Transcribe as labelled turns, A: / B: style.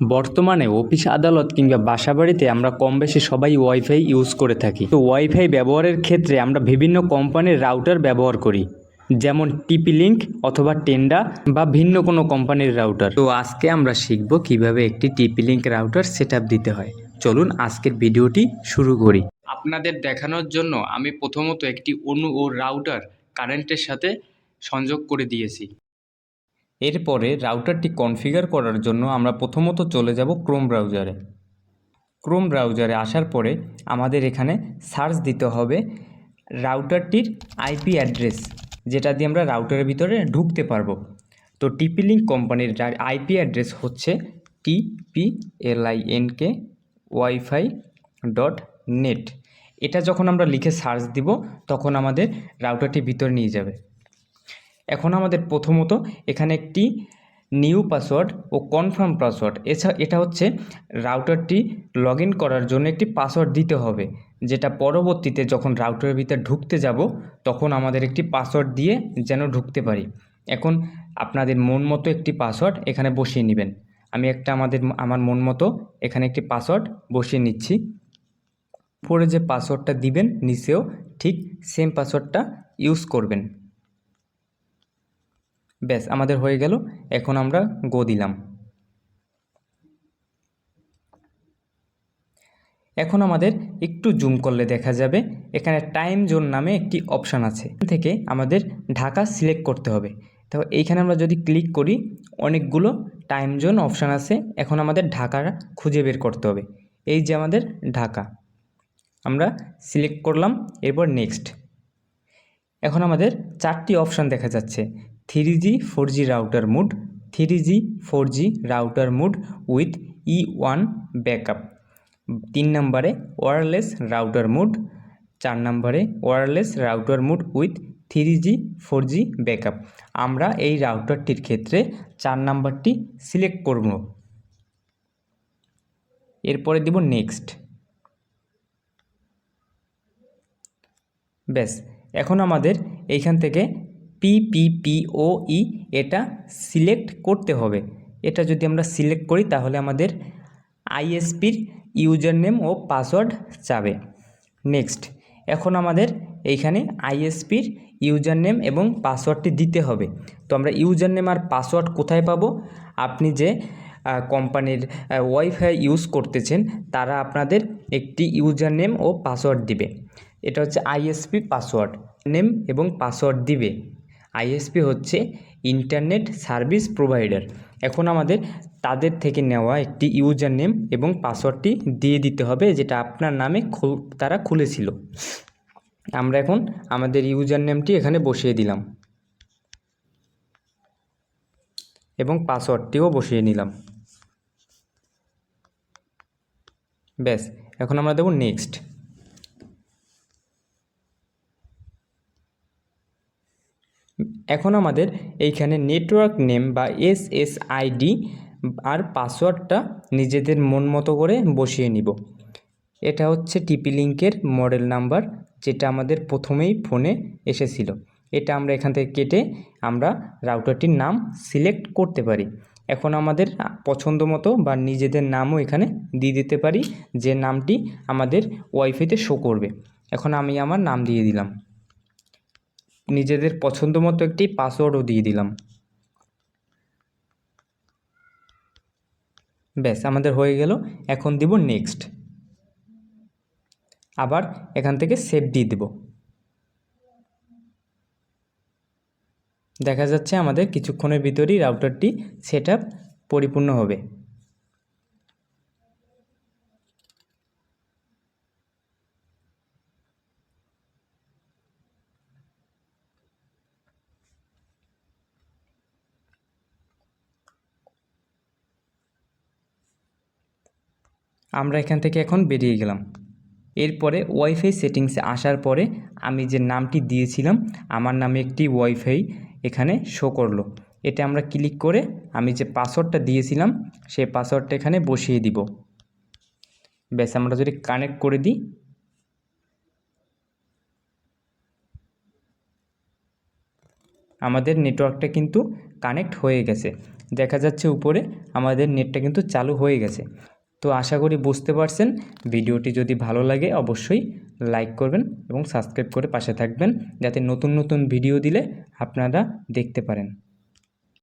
A: বর্তমানে অফিস আদালত কিংবা বাসাবাড়িতে আমরা কম বেশি সবাই ওয়াইফাই ইউজ করে থাকি। তো ওয়াইফাই ব্যবহারের ক্ষেত্রে আমরা বিভিন্ন কোম্পানির রাউটার ব্যবহার করি, যেমন টিপি লিঙ্ক অথবা টেন্ডা বা ভিন্ন কোনো কোম্পানির রাউটার। তো আজকে আমরা শিখব কীভাবে একটি টিপি লিঙ্ক রাউটার সেট দিতে হয়। চলুন আজকের ভিডিওটি শুরু করি। আপনাদের দেখানোর জন্য আমি প্রথমত একটি অনু ও রাউটার কারেন্টের সাথে সংযোগ করে দিয়েছি। এরপরে রাউটারটি কনফিগার করার জন্য আমরা প্রথমত চলে যাব ক্রোম ব্রাউজারে ক্রোম ব্রাউজারে আসার পরে আমাদের এখানে সার্চ দিতে হবে রাউটারটির আইপি অ্যাড্রেস যেটা দিয়ে আমরা রাউটারের ভিতরে ঢুকতে পারব। তো টিপি লিঙ্ক কোম্পানির আইপি অ্যাড্রেস হচ্ছে TP L I N K wifi dot net এটা যখন আমরা লিখে সার্চ দিব, তখন আমাদের রাউটারটি ভিতরে নিয়ে যাবে। এখন আমাদের প্রথমত এখানে একটি নিউ পাসওয়ার্ড ও কনফার্ম পাসওয়ার্ড এছাড়া এটা হচ্ছে রাউটারটি লগ করার জন্য একটি পাসওয়ার্ড দিতে হবে, যেটা পরবর্তীতে যখন রাউটারের ভিতরে ঢুকতে যাব, তখন আমাদের একটি পাসওয়ার্ড দিয়ে যেন ঢুকতে পারি। এখন আপনাদের মন মতো একটি পাসওয়ার্ড এখানে বসিয়ে নেবেন। আমি একটা আমাদের, আমার মন মতো এখানে একটি পাসওয়ার্ড বসিয়ে নিচ্ছি। উপরে যে পাসওয়ার্ডটা দিবেন, নিচেও ঠিক সেম পাসওয়ার্ডটা ইউজ করবেন। ব্যাস, আমাদের হয়ে গেল। এখন আমরা গো দিলাম। এখন আমাদের একটু জুম করলে দেখা যাবে, এখানে টাইম জোন নামে একটি অপশান আছে। থেকে আমাদের ঢাকা সিলেক্ট করতে হবে। তো এইখানে আমরা যদি ক্লিক করি, অনেকগুলো টাইম জোন অপশান আছে। এখন আমাদের ঢাকা খুঁজে বের করতে হবে। এই যে আমাদের ঢাকা। আমরা সিলেক্ট করলাম, এরপর নেক্সট এখন আমাদের চারটি অপশান দেখা যাচ্ছে। Three G four G router mode three G four G router mode with E one backup. তিন নম্বরে ওয়্যারলেস রাউটার মুড, চার নম্বরে wireless router mode with three G four G backup. আমরা এই রাউটারটির ক্ষেত্রে চার নাম্বারটি সিলেক্ট করব। এরপরে দিব নেক্সট। ব্যাস, এখন আমাদের এইখান থেকে পিপিপিওই এটা সিলেক্ট করতে হবে। এটা যদি আমরা সিলেক্ট করি তাহলে আমাদের আইএসপির ইউজার নেম ও পাসওয়ার্ড যাবে। নেক্সট এখন আমাদের এইখানে আইএসপির ইউজার নেম এবং পাসওয়ার্ডটি দিতে হবে। তো আমরা ইউজার নেম আর পাসওয়ার্ড কোথায় পাবো? আপনি যে কোম্পানির ওয়াইফাই ইউজ করতেছেন, তারা আপনাদের একটি ইউজার নেম ও পাসওয়ার্ড দিবে। এটা হচ্ছে আইএসপি পাসওয়ার্ড নেম এবং পাসওয়ার্ড দিবে। আইএসপি হচ্ছে ইন্টারনেট সার্ভিস প্রোভাইডার। এখন আমাদের তাদের থেকে নেওয়া একটি ইউজার নেম এবং পাসওয়ার্ডটি দিয়ে দিতে হবে, যেটা আপনার নামে তারা খুলেছিল। আমরা এখন আমাদের ইউজার নেমটি এখানে বসিয়ে দিলাম। এবং পাসওয়ার্ডটিও বসিয়ে নিলাম। ব্যাস, এখন আমরা দেবো নেক্সট। এখন আমাদের এইখানে নেটওয়ার্ক নেম বা এস এস আইডি আর পাসওয়ার্ডটা নিজেদের মন মতো করে বসিয়ে নিব। এটা হচ্ছে টিপি লিঙ্কের মডেল নাম্বার যেটা আমাদের প্রথমেই ফোনে এসেছিল। এটা আমরা এখান থেকে কেটে আমরা রাউটারটির নাম সিলেক্ট করতে পারি। এখন আমাদের পছন্দ মতো বা নিজেদের নামও এখানে দিয়ে দিতে পারি যে নামটি আমাদের ওয়াইফাইতে শো করবে। এখন আমি আমার নাম দিয়ে দিলাম। নিজেদের পছন্দ মতো একটি পাসওয়ার্ডও দিয়ে দিলাম। ব্যাস, আমাদের হয়ে গেল। এখন দিব নেক্সট আবার এখান থেকে সেভ দিয়ে দেব। দেখা যাচ্ছে আমাদের কিছুক্ষণের ভিতরেই রাউটারটি সেট পরিপূর্ণ হবে। আমরা এখান থেকে এখন বেরিয়ে গেলাম। এরপরে ওয়াইফাই সেটিংসে আসার পরে আমি যে নামটি দিয়েছিলাম, আমার নামে একটি ওয়াইফাই এখানে শো করল। এটা আমরা ক্লিক করে আমি যে পাসওয়ার্ডটা দিয়েছিলাম, সেই পাসওয়ার্ডটা এখানে বসিয়ে দিব। ব্যাস, আমরা যদি কানেক্ট করে দিই। আমাদের নেটওয়ার্কটা কিন্তু কানেক্ট হয়ে গেছে। দেখা যাচ্ছে উপরে আমাদের নেটটা কিন্তু চালু হয়ে গেছে। তো আশা করি বুঝতে পারছেন। ভিডিওটি যদি ভালো লাগে অবশ্যই লাইক করবেন এবং সাবস্ক্রাইব করে পাশে থাকবেন যাতে নতুন নতুন ভিডিও দিলে আপনারা দেখতে পারেন।